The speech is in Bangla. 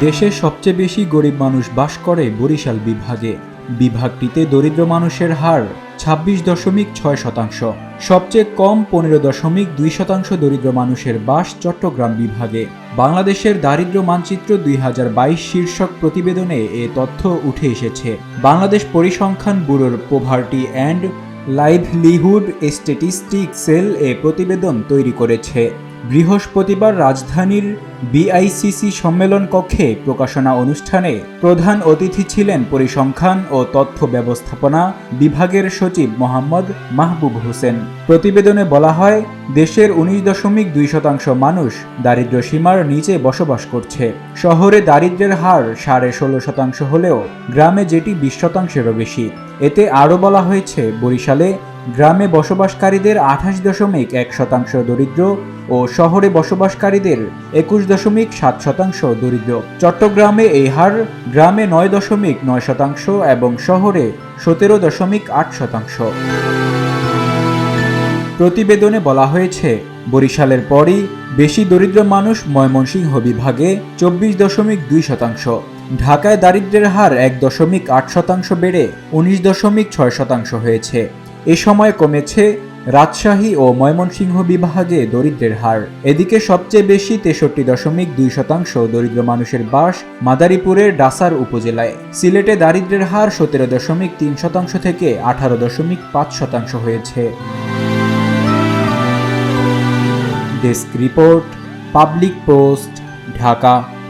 দেশের সবচেয়ে বেশি গরিব মানুষ বাস করে বরিশাল বিভাগে। বিভাগটিতে দরিদ্র মানুষের হার ছাব্বিশ দশমিক ছয় শতাংশ। সবচেয়ে কম পনেরো দশমিক দুই শতাংশ দরিদ্র মানুষের বাস চট্টগ্রাম বিভাগে। বাংলাদেশের দারিদ্র্য মানচিত্র দুই হাজার বাইশ শীর্ষক প্রতিবেদনে এ তথ্য উঠে এসেছে। বাংলাদেশ পরিসংখ্যান ব্যুরোর poverty and livelihood statistic cell এ প্রতিবেদন তৈরি করেছে। বৃহস্পতিবার রাজধানীর বিআইসিসি সম্মেলন কক্ষে প্রকাশনা অনুষ্ঠানে প্রধান অতিথি ছিলেন পরিসংখ্যান ও তথ্য ব্যবস্থাপনা বিভাগের সচিব মোহাম্মদ মাহবুব হোসেন। প্রতিবেদনে বলা হয়, দেশের উনিশ দশমিক দুই শতাংশ মানুষ দারিদ্র্য সীমার নিচে বসবাস করছে। শহরে দারিদ্র্যের হার সাড়ে ষোলো শতাংশ হলেও গ্রামে যেটি বিশ শতাংশেরও বেশি। এতে আরও বলা হয়েছে, বরিশালে গ্রামে বসবাসকারীদের আঠাশ দশমিক এক শতাংশ দরিদ্র ও শহরে বসবাসকারীদের একুশ দশমিক সাত শতাংশ দরিদ্র। চট্টগ্রামে এই হার গ্রামে নয় দশমিক নয় শতাংশ এবং শহরে সতেরো দশমিক আট শতাংশ। প্রতিবেদনে বলা হয়েছে, বরিশালের পরই বেশি দরিদ্র মানুষ ময়মনসিংহ বিভাগে চব্বিশ দশমিক দুই শতাংশ। ঢাকায় দারিদ্র্যের হার এক দশমিক আট শতাংশ বেড়ে উনিশ দশমিক ছয় শতাংশ হয়েছে। এ সময় কমেছে রাজশাহী ও ময়মনসিংহ বিভাগে দরিদ্রের হার। এদিকে সবচেয়ে বেশি তেষট্টি দশমিক দুই শতাংশ দরিদ্র মানুষের বাস মাদারীপুরের ডাসার উপজেলায়। সিলেটে দারিদ্র্যের হার সতেরো দশমিক তিন শতাংশ থেকে আঠারো দশমিক পাঁচ শতাংশ হয়েছে। Desk report, public post, Dhaka.